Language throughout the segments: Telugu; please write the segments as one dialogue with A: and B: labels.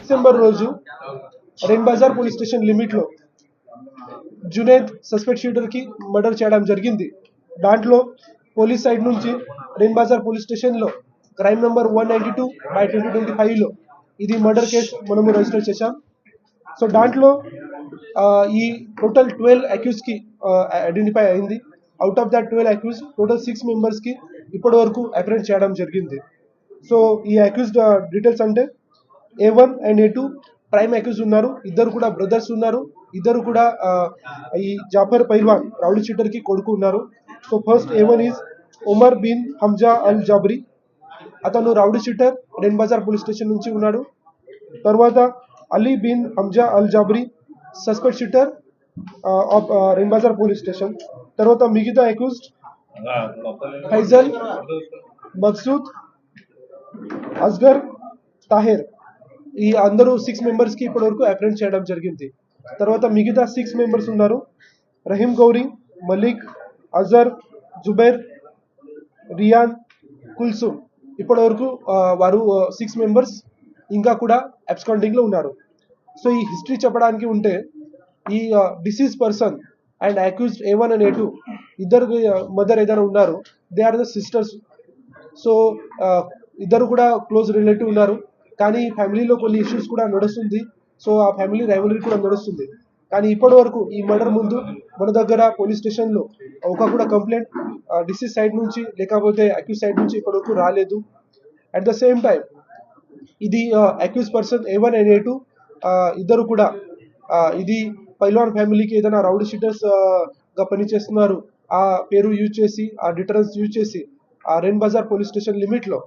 A: డిసెంబర్ రోజు రెయిన్ బజార్ పోలీస్ స్టేషన్ లిమిట్లో జునేద్ సస్పెక్ట్ షీటర్కి మర్డర్ చేయడం జరిగింది. దాంట్లో పోలీస్ సైడ్ నుంచి రెయిన్ బజార్ పోలీస్ స్టేషన్లో crime number one ninety two by twenty twenty ఫైవ్లో ఇది మర్డర్ కేసు మనము రిజిస్టర్ చేశాం. సో దాంట్లో ఈ టోటల్ ట్వెల్వ్ అక్యూస్కి ఐడెంటిఫై అయింది. Out of that twelve accuse total six మెంబర్స్కి ఇప్పటి వరకు అప్రెంట్ చేయడం జరిగింది. సో ఈ అక్యూస్డ్ డీటెయిల్స్ అంటే A one and A two prime accuse ఉన్నారు. ఇద్దరు కూడా బ్రదర్స్ ఉన్నారు. ఇద్దరు కూడా ఈ జాఫర్ పైల్వాన్ రౌడీ షీటర్కి కొడుకు ఉన్నారు. So first A one is Umar bin Hamza Al Jabri అతను rowdy sheeter Rein Bazar police station నుంచి ఉన్నాడు. తర్వాత Ali bin Hamza Al Jabri suspect sheeter of Rein Bazar police station. తర్వాత మిగతా అక్యూజ్డ్ ఫైజల్ మక్సూద్ అస్గర్ తాహిర్. ఈ అందరూ సిక్స్ మెంబర్స్కి ఇప్పటి వరకు అప్రెంట్ చేయడం జరిగింది. తర్వాత మిగతా సిక్స్ మెంబర్స్ ఉన్నారు. రహీం గౌరీ మలిక్ అజర్ జుబైర్ రియాన్ కుల్సుమ్. ఇప్పటి వరకు వారు సిక్స్ మెంబర్స్ ఇంకా కూడా అబ్స్కాండింగ్లో ఉన్నారు. సో ఈ హిస్టరీ చెప్పడానికి ఉంటే ఈ deceased person and accused A one and A two ఇద్దరు మదర్ ఏదైనా ఉన్నారు they are the sisters so ఇద్దరు కూడా క్లోజ్ రిలేటివ్ ఉన్నారు. కానీ ఫ్యామిలీలో కొన్ని ఇష్యూస్ కూడా నడుస్తుంది. సో ఆ ఫ్యామిలీ రైవలరీ కూడా నడుస్తుంది. కానీ ఇప్పటి వరకు ఈ మర్డర్ ముందు మన దగ్గర పోలీస్ స్టేషన్లో ఒక కూడా కంప్లైంట్ డిసీజ్ సైడ్ నుంచి లేకపోతే అక్యూజ్ సైడ్ నుంచి ఇప్పటి వరకు రాలేదు. అట్ ద సేమ్ టైం ఇది accuse person A one and A two ఇద్దరు కూడా ఇది పైల్వాన్ ఫ్యామిలీకి ఏదైనా రౌడీ షీటర్స్గా పనిచేస్తున్నారు. ఆ పేరు యూజ్ చేసి ఆ డిటరెన్స్ యూజ్ చేసి ఆ రెన్ బజార్ పోలీస్ స్టేషన్ లిమిట్లో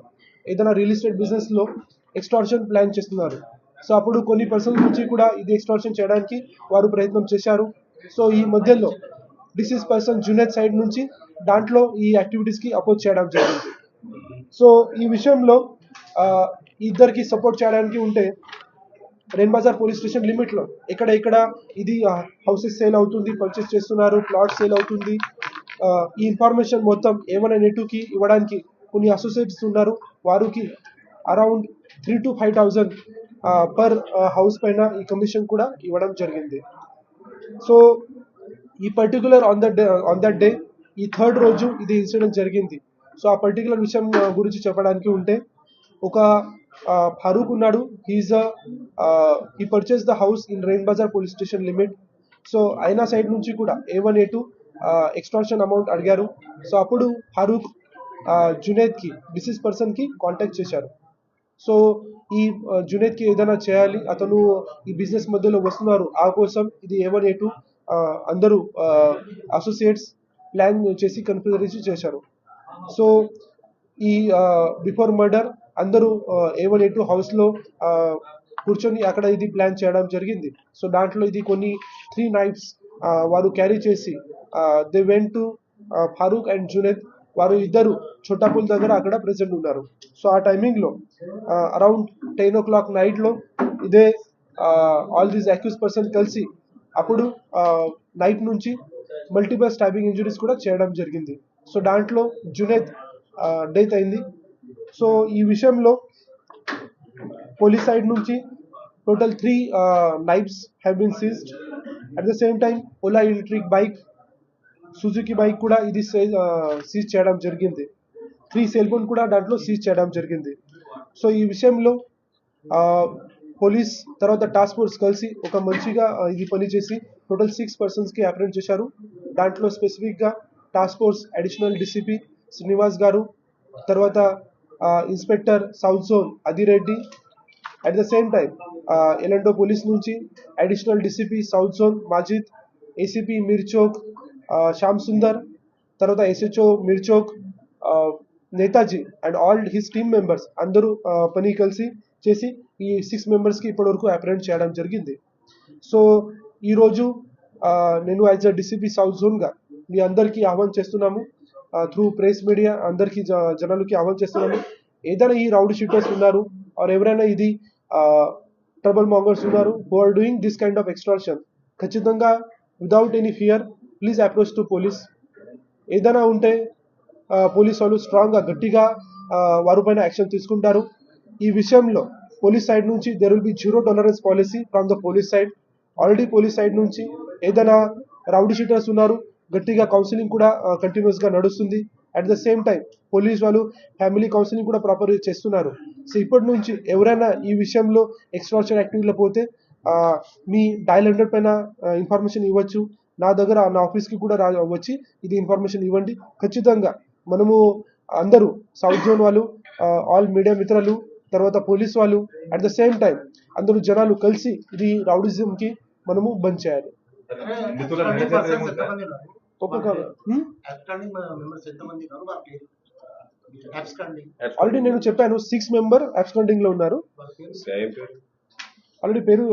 A: ఏదైనా రియల్ ఎస్టేట్ బిజినెస్లో ఎక్స్టార్షన్ ప్లాన్ చేస్తున్నారు. సో అప్పుడు కొన్ని పర్సన్స్ నుంచి కూడా ఇది ఎక్స్టార్షన్ చేయడానికి వారు ప్రయత్నం చేశారు. సో ఈ మధ్యలో డిసీజ్ పర్సన్ జూనియర్ సైడ్ నుంచి దాంట్లో ఈ యాక్టివిటీస్కి అపోజ్ చేయడం జరిగింది. సో ఈ విషయంలో ఇద్దరికి సపోర్ట్ చేయడానికి ఉంటే రెయిన్ బజార్ పోలీస్ స్టేషన్ లిమిట్లో ఎక్కడెక్కడ ఇక్కడ ఇది హౌసెస్ సేల్ అవుతుంది పర్చేస్ చేస్తున్నారు ప్లాట్ సేల్ అవుతుంది. ఈ ఇన్ఫర్మేషన్ మొత్తం ఏమైనా నెట్టుకి ఇవ్వడానికి కొన్ని అసోసియేట్స్ ఉన్నారు. వారికి around three to five thousand per house పైన ఈ కమిషన్ కూడా ఇవ్వడం జరిగింది. సో ఈ particular on that day on that day ఈ థర్డ్ రోజు ఇది ఇన్సిడెంట్ జరిగింది. సో ఆ పర్టికులర్ విషయం గురించి చెప్పడానికి ఉంటే ఒక ఫారూక్ ఉన్నాడు. హీజ్ ఈ purchase the house in Rein Bazar police station limit so అయినా సైడ్ నుంచి కూడా A one A two extortion amount అడిగారు. సో అప్పుడు ఫారూక్ జునేద్కి డిసీజ్ పర్సన్కి కాంటాక్ట్ చేశారు. సో ఈ జునేద్కి కి ఏదైనా చేయాలి అతను ఈ బిజినెస్ మధ్యలో వస్తున్నారు ఆ కోసం ఇది ఏ వన్ అందరూ అసోసియేట్స్ ప్లాన్ చేసి కన్ఫిగరేషన్ చేశారు. సో ఈ బిఫోర్ మర్డర్ అందరూ ఏ వన్ హౌస్లో కూర్చొని అక్కడ ఇది ప్లాన్ చేయడం జరిగింది. సో దాంట్లో ఇది కొన్ని త్రీ నైట్స్ వారు క్యారీ చేసి they went to Farooq and Juned వారు ఇద్దరు చోటాపుల్ దగ్గర అక్కడ ప్రెసెంట్ ఉన్నారు. సో ఆ టైమింగ్లో అరౌండ్ టెన్ ఓ క్లాక్ నైట్లో ఇదే ఆల్ దీస్ అక్యూస్ పర్సన్ కలిసి అప్పుడు నైట్ నుంచి మల్టిపల్ స్టాబింగ్ ఇంజురీస్ కూడా చేయడం జరిగింది. సో దాంట్లో జునేద్ డెత్ అయింది. సో ఈ విషయంలో పోలీస్ సైడ్ నుంచి total three knives have been seized at the same time Ola electric bike Suzuki bike కూడా ఇది సీజ్ చేయడం జరిగింది. త్రీ సెల్ ఫోన్ కూడా దాంట్లో సీజ్ చేయడం జరిగింది. సో ఈ విషయంలో పోలీస్ తర్వాత టాస్క్ ఫోర్స్ కలిసి ఒక మంచిగా ఇది పనిచేసి టోటల్ సిక్స్ పర్సన్స్కి అప్రెంట్ చేశారు. దాంట్లో స్పెసిఫిక్గా task force additional DCP Srinivas garu తర్వాత inspector south zone Adireddy at the same time ఎలాంటో police నుంచి additional DCP south zone Majid ACP Mirchowk Shyam Sundar తర్వాత SHO Mirchowk Netaji and all his team members అందరూ పని కలిసి చేసి ఈ సిక్స్ మెంబర్స్కి ఇప్పటివరకు అప్రెంట్ చేయడం జరిగింది. సో ఈరోజు నేను యాజ్ అ డిసిపి సౌత్ జోన్గా మీ అందరికీ ఆహ్వాన్ చేస్తున్నాము. త్రూ ప్రెస్ మీడియా అందరికీ జనాలకి ఆహ్వాన్ చేస్తున్నాము. ఏదైనా ఈ రౌడ్ షీటర్స్ ఉన్నారు ఆర్ ఎవరైనా ఇది ట్రబుల్ మాంగర్స్ ఉన్నారు who are doing this kind of extraction ఖచ్చితంగా without any fear please approach to police ఏదైనా ఉంటే పోలీస్ వాళ్ళు స్ట్రాంగ్గా గట్టిగా ఆ, వారి పైన యాక్షన్ తీసుకుంటారు. ఈ విషయంలో పోలీస్ సైడ్ నుంచి there will be zero tolerance policy from the police side already police side నుంచి ఏదైనా రౌడీ షీటర్స్ ఉన్నారు గట్టిగా కౌన్సిలింగ్ కూడా కంటిన్యూస్గా నడుస్తుంది. At the same time police వాళ్ళు ఫ్యామిలీ కౌన్సిలింగ్ కూడా ప్రాపర్ చేస్తున్నారు. సో ఇప్పటి నుంచి ఎవరైనా ఈ విషయంలో ఎక్స్ట్రాక్షన్ యాక్టివిటీలో పోతే మీ డైల్ హండ్రెడ్ పైన ఇన్ఫర్మేషన్ ఇవ్వచ్చు. నా దగ్గర నా ఆఫీస్కి కూడా రా వచ్చి ఇది ఇన్ఫర్మేషన్ ఇవ్వండి. ఖచ్చితంగా మనము అందరూ సౌత్ జోన్ వాళ్ళు ఆల్ మీడియా మిత్రులు తర్వాత పోలీస్ వాళ్ళు అట్ ద సేమ్ టైం అందరూ జనాలు కలిసి ఇది రౌడిజంకి మనము బంద్ చేయాలి. ఒక్కొక్క ఆల్రెడీ నేను చెప్పాను సిక్స్ మెంబర్ అబ్స్కాండింగ్లో ఉన్నారు. ఆల్రెడీ పేరు?